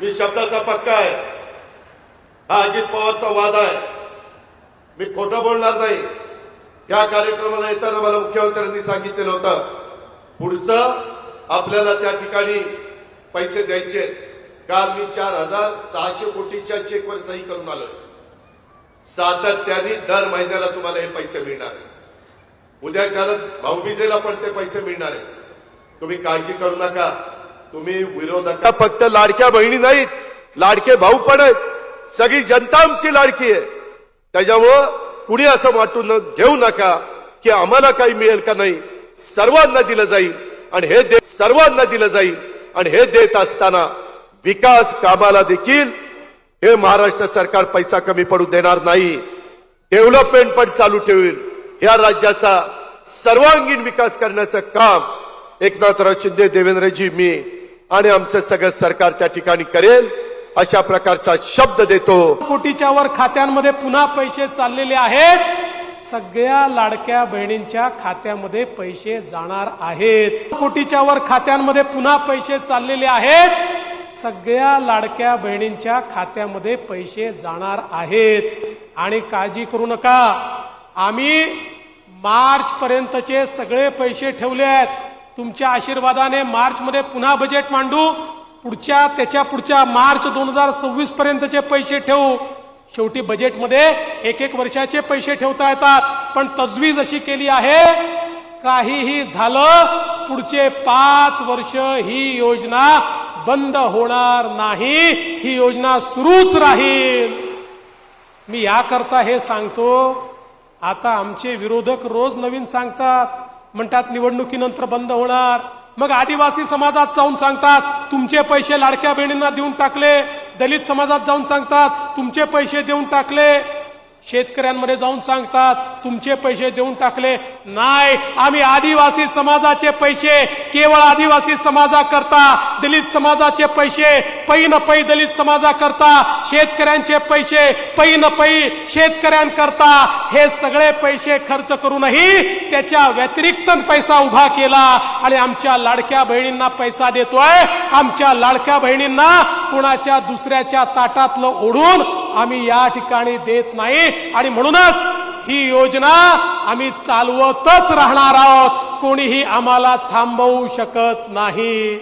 मी शब्दाचा पक्का आहे. हा अजित पवारचा वाद आहे. मी खोटं बोलणार नाही. या कार्यक्रमाला येताना मला मुख्यमंत्र्यांनी सांगितलेलं होतं पुढचं आपल्याला त्या ठिकाणी पैसे द्यायचे काल मी चार हजार सहाशे कोटीच्या चेकवर सही करून आलोय. सातत्याने दर महिन्याला तुम्हाला हे पैसे मिळणार आहेत. उद्याच्या भाऊबीजेला पण ते पैसे मिळणार आहेत. तुम्ही काळजी करू नका. तुम्ही विरोधक फक्त लाडक्या बहिणी नाहीत लाडके भाऊ पण आहेत. सगळी जनता आमची लाडकी आहे. त्याच्यामुळं कुणी असं वाटून न- घेऊ नका की आम्हाला काही मिळेल का नाही सर्वांना दिलं जाईल. आणि हे दे सर्वांना दिलं जाईल. आणि हे देत असताना विकास कामाला देखील हे महाराष्ट्र सरकार पैसा कमी पडू देणार नाही. डेव्हलपमेंट पण चालू ठेवेल. या राज्याचा सर्वांगीण विकास करण्याचं काम एकनाथराव शिंदे देवेंद्रजी मी आणि आमचं सगळं सरकार त्या ठिकाणी करेल अशा प्रकारचा शब्द देतो. कोटीच्या वर खात्यांमध्ये पुन्हा पैसे चाललेले आहेत. सगळ्या लाडक्या बहिणींच्या खात्यामध्ये पैसे जाणार आहेत. कोटीच्या वर खात्यांमध्ये पुन्हा पैसे चाललेले आहेत. सगळ्या लाडक्या बहिणींच्या खात्यामध्ये पैसे जाणार आहेत. आणि काळजी करू नका. आम्ही मार्च पर्यंतचे सगळे पैसे ठेवले आहेत. तुमच्या आशीर्वादाने मार्चमध्ये पुन्हा बजेट मांडू. पुढच्या त्याच्या पुढच्या मार्च दोन हजार सव्वीस पर्यंतचे पैसे ठेवू. शेवटी बजेटमध्ये एक एक वर्षाचे पैसे ठेवता येतात. पण तजवीज अशी केली आहे काहीही झालं पुढचे पाच वर्ष ही योजना बंद होणार नाही. ही योजना सुरूच राहील. मी याकरता हे सांगतो आता आमचे विरोधक रोज नवीन सांगतात म्हणतात निवडणुकीनंतर बंद होणार. मग आदिवासी समाजात जाऊन सांगतात तुमचे पैसे लाडक्या बहिणींना देऊन टाकले. दलित समाजात जाऊन सांगतात तुमचे पैसे देऊन टाकले. शेतकऱ्यांमध्ये जाऊन सांगतात तुमचे पैसे देऊन टाकले. नाही आम्ही आदिवासी समाजाचे पैसे केवळ आदिवासी समाजाकरता दलित समाजाचे पैसे पै न पै दलित समाजाकरता शेतकऱ्यांचे पैसे पै न पै शेतकऱ्यांकरता हे सगळे पैसे खर्च करूनही त्याच्या व्यतिरिक्त पैसा उभा केला. आणि आमच्या लाडक्या बहिणींना पैसा देतोय. आमच्या लाडक्या बहिणींना कुणाच्या दुसऱ्याच्या ताटातलं ओढून आम्ही या ठिकाणी देत नाही. आणि म्हणूनच ही योजना आम्ही चालवतच राहणार आहोत. कोणीही आम्हाला थांबवू शकत नाही.